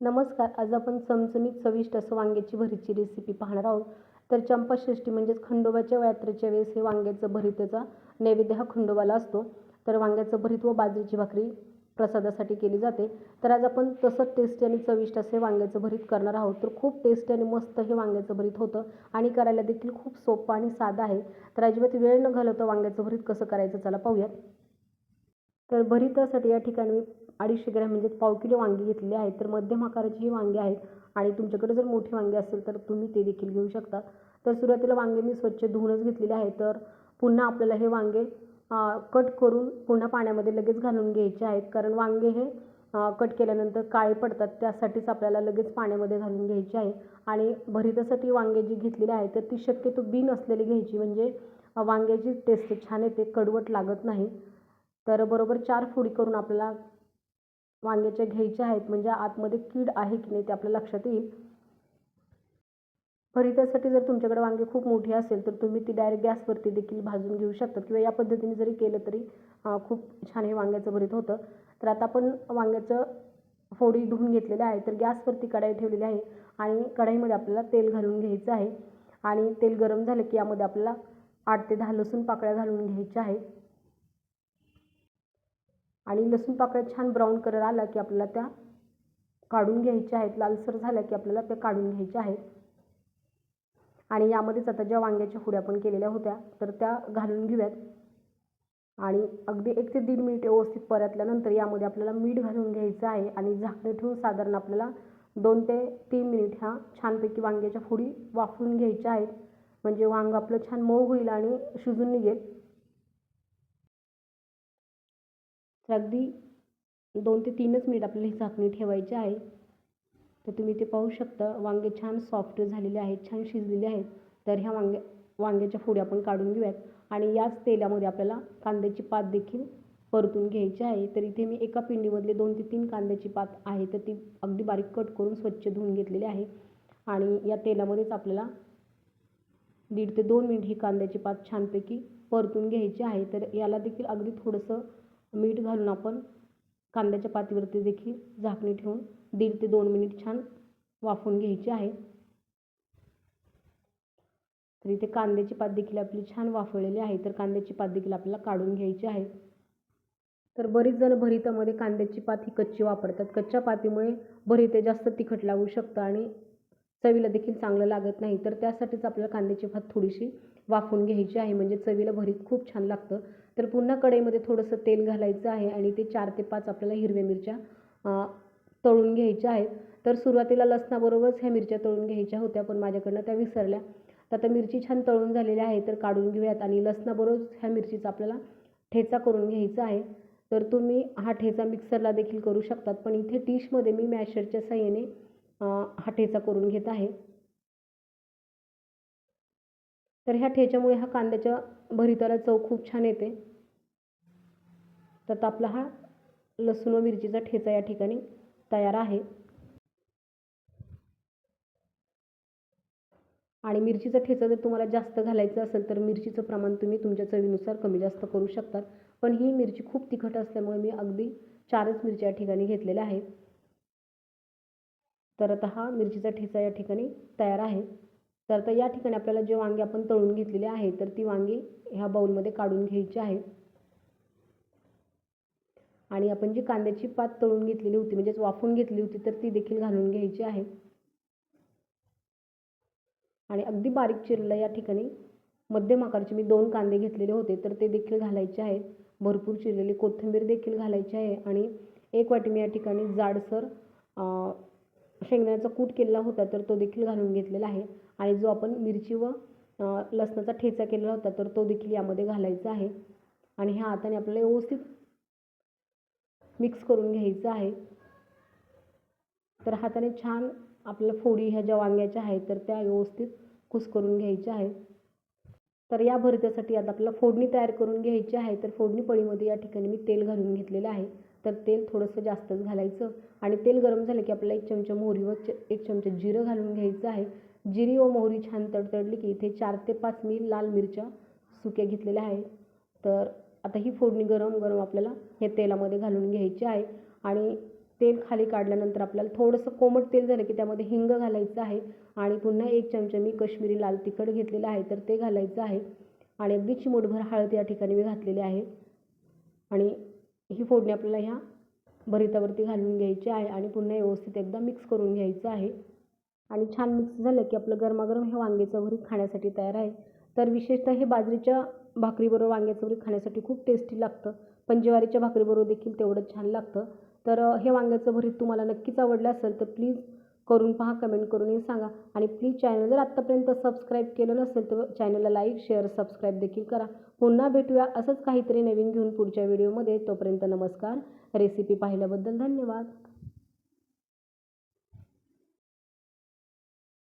नमस्कार आज आपण चमचमीत चविष्ट असं वांग्याची भरीतची रेसिपी पाहणार आहोत. तर चंपाषष्ठी म्हणजेच खंडोबाच्या यात्रेच्या वेळेस हे वांग्याचं भरीतचा नैवेद्य हा खंडोबाला असतो. तर वांग्याचं भरीत व बाजरीची भाकरी प्रसादासाठी केली जाते. तर आज आपण तसंच टेस्टी आणि चविष्ट असे वांग्याचं भरीत करणार आहोत. तर खूप टेस्टी आणि मस्त हे वांग्याचं भरीत होतं आणि करायला देखील खूप सोपं आणि साधं आहे. तर अजिबात वेळ न घालवता वांग्याचं भरीत कसं करायचं चला पाहूयात. तर भरितासाठी या ठिकाणी मी अडीचशे ग्रॅम म्हणजे पाव किलो वांगी घेतलेली आहेत तर मध्यम आकाराची ही वांगी आहेत आणि तुमच्याकडे जर मोठी वांगी असेल तर तुम्ही ते देखील घेऊ शकता. तर सुरुवातीला वांगे मी स्वच्छ धुवूनच घेतलेले आहे. तर पुन्हा आपल्याला हे वांगे कट करून पुन्हा पाण्यामध्ये लगेच घालून घ्यायचे आहेत. कारण वांगे हे कट केल्यानंतर काळे पडतात. त्यासाठीच आपल्याला लगेच पाण्यामध्ये घालून घ्यायचे आहे. आणि भरितासाठी वांगे जी घेतलेली आहे तर ती शक्यतो बिन असलेली घ्यायची. म्हणजे वांग्याची टेस्ट छान येते कडवट लागत नाही. तर बरोबर चार फोडी करून आपल्याला वांग्याच्या घ्यायच्या आहेत म्हणजे आतमध्ये कीड आहे की नाही ते आपल्या लक्षात येईल. भरितासाठी जर तुमच्याकडे वांगे खूप मोठी असेल तर तुम्ही ती डायरेक्ट गॅसवरती देखील भाजून घेऊ शकता. किंवा या पद्धतीने जरी केलं तरी खूप छान हे वांग्याचं भरीत होतं. तर आता आपण वांग्याचं फोडी धुवून घेतलेलं आहे तर गॅसवरती कढाई ठेवलेली आहे आणि कढाईमध्ये आपल्याला तेल घालून घ्यायचं आहे. आणि तेल गरम झालं की यामध्ये आपल्याला आठ ते दहा लसूण पाकळ्या घालून घ्यायच्या आहेत. आणि लसूण पाकळ्या छान ब्राऊन कलर आला की आपल्याला त्या काढून घ्यायच्या आहेत. लालसर झाल्या की आपल्याला त्या काढून घ्यायच्या आहेत. आणि यामध्येच आता ज्या वांग्याच्या हुड्या आपण केलेल्या होत्या तर त्या घालून घेऊयात. आणि अगदी एक ते दीड मिनिट व्यवस्थित परतल्यानंतर यामध्ये आपल्याला मीठ घालून घ्यायचं आहे आणि झाकणं ठेवून साधारण आपल्याला दोन ते तीन मिनिट ह्या छानपैकी वांग्याच्या फोडी वाफवून घ्यायच्या आहेत. म्हणजे वांग आपलं छान मऊ होईल आणि शिजून निघेल. तर अगदी दोन ते तीनच मिनिट आपल्याला ही झाकणी ठेवायची आहे. तर तुम्ही ते पाहू शकता. वांगे छान सॉफ्ट झालेले आहेत छान शिजलेले आहेत. तर ह्या वांगे वांग्याच्या फोडी आपण काढून घेऊयात. आणि याच तेलामध्ये आपल्याला कांद्याची पात देखील परतून घ्यायची आहे. तर इथे मी एका पिंडीमधले दोन ते तीन कांद्याची पात आहे. तर ती अगदी बारीक कट करून स्वच्छ धुवून घेतलेली आहे. आणि या तेलामध्येच आपल्याला दीड ते दोन मिनिट ही कांद्याची पात छानपैकी परतून घ्यायची आहे. तर याला देखील अगदी थोडंसं मीठ घालून आपण कांद्याच्या पातीवरती देखील झाकणी ठेवून दीड ते दोन मिनिट छान वाफवून घ्यायची आहे. तर इथे कांद्याची पात देखील आपली छान वाफळलेली आहे. तर कांद्याची पात देखील आपल्याला काढून घ्यायची आहे. तर बरीच जण भरितामध्ये कांद्याची पात ही कच्ची वापरतात. कच्च्या पातीमुळे भरिते जास्त तिखट लागू शकतं आणि चवीला देखील चांगलं लागत नाही. तर त्यासाठीच आपल्याला कांद्याची पात थोडीशी वाफून घ्यायची आहे. म्हणजे चवीला भरीत खूप छान लागतं. तर पुन्हा कढईमध्ये थोडंसं तेल घालायचं आहे आणि ते चार ते पाच आपल्याला हिरव्या मिरच्या तळून घ्यायच्या आहेत. तर सुरुवातीला लसणाबरोबरच ह्या मिरच्या तळून घ्यायच्या होत्या पण माझ्याकडनं त्या विसरल्या. तर आता मिरची छान तळून झालेल्या आहे तर काढून घेऊयात. आणि लसणाबरोबरच ह्या मिरचीचा आपल्याला ठेचा करून घ्यायचा आहे. तर तुम्ही हा ठेचा मिक्सरला देखील करू शकतात. पण इथे डिशमध्ये मी मॅशरच्या साह्याने हा ठेचा करून घेत आहे. तर ह्या ठेच्यामुळे हा कांद्याच्या भरिताला चव खूप छान येते. तर आपला हा लसूण व मिरचीचा ठेचा या ठिकाणी तयार आहे. आणि मिरचीचा ठेचा जर तुम्हाला जास्त घालायचं असेल तर मिरचीचं प्रमाण तुम्ही तुमच्या चवीनुसार कमी जास्त करू शकतात पण ही मिरची खूप तिखट असल्यामुळे मी अगदी चारच मिरच्या या ठिकाणी घेतलेल्या आहेत. तर आता हा मिरचीचा ठेचा या ठिकाणी तयार आहे. तर आता या ठिकाणी आपल्याला जे वांगे आपण तळून घेतलेले आहे तर ती वांगी ह्या बाऊलमध्ये काढून घ्यायची आहेत आणि आपण जी कांद्याची पात तळून घेतलेली होती म्हणजेच वाफून घेतली होती तर ती देखील घालून घ्यायची आहे. आणि अगदी बारीक चिरला या ठिकाणी मध्यम आकारचे मी दोन कांदे घेतलेले होते तर ते देखील घालायचे आहेत. भरपूर चिरलेली कोथिंबीर देखील घालायची आहे. आणि एक वाटी मी या ठिकाणी जाडसर शेंगदाण्याचा कूट केलेला होता तर तो देखील घालून घेतलेला आहे. आणि जो आपण मिरची व लसणाचा ठेचा केलेला होता तर तो देखील यामध्ये घालायचा आहे. आणि ह्या हाताने आपल्याला व्यवस्थित मिक्स करून घ्यायचं आहे. तर हाताने छान आपल्याला फोडी ह्या ज्या वांग्याच्या आहेत तर त्या व्यवस्थित कुस करून घ्यायच्या आहेत. तर या भरत्यासाठी आता आपल्याला फोडणी तयार करून घ्यायची आहे तर फोडणी पळीमध्ये या ठिकाणी मी तेल घालून घेतलेलं आहे. तर तेल थोडंसं जास्तच घालायचं. आणि तेल गरम झालं की आपल्याला एक चमचा मोहरी व एक चमचा जिरं घालून घ्यायचं आहे. जिरी व मोहरी छान तडतडली की इथे चार ते पाच मी लाल मिरच्या सुक्या घेतलेल्या आहे तर आता ही फोडणी गरम गरम आपल्याला हे तेलामध्ये घालून घ्यायची आहे. आणि तेल खाली काढल्यानंतर आपल्याला थोडंसं कोमट तेल झालं की त्यामध्ये हिंग घालायचं आहे. आणि पुन्हा एक चमचा मी कश्मीरी लाल तिखट घेतलेलं आहे तर ते घालायचं आहे. आणि अगदी चिमूटभर हळद या ठिकाणी मी घातलेली आहे. आणि ही फोडणी आपल्याला ह्या भरितावरती घालून घ्यायची आहे. आणि पुन्हा व्यवस्थित एकदा मिक्स करून घ्यायचं आहे. आणि छान मिक्स झालं की आपलं गरमागरम हे वांग्याचं भरीत खाण्यासाठी तयार आहे. तर विशेषतः हे बाजरीच्या भाकरीबरोबर वांग्याचं भरीत खाण्यासाठी खूप टेस्टी लागतं. पण ज्वारीच्या भाकरीबरोबर देखील तेवढंच छान लागतं. तर हे वांग्याचं भरीत तुम्हाला नक्कीच आवडलं असेल तर प्लीज करून पहा कमेंट करूनही सांगा. आणि प्लीज चॅनल जर आत्तापर्यंत सबस्क्राईब केलं नसेल तर चॅनलला लाईक शेअर सबस्क्राईब देखील करा. पुन्हा भेटूया असंच काहीतरी नवीन घेऊन पुढच्या व्हिडिओमध्ये तोपर्यंत नमस्कार. रेसिपी पाहिल्याबद्दल धन्यवाद.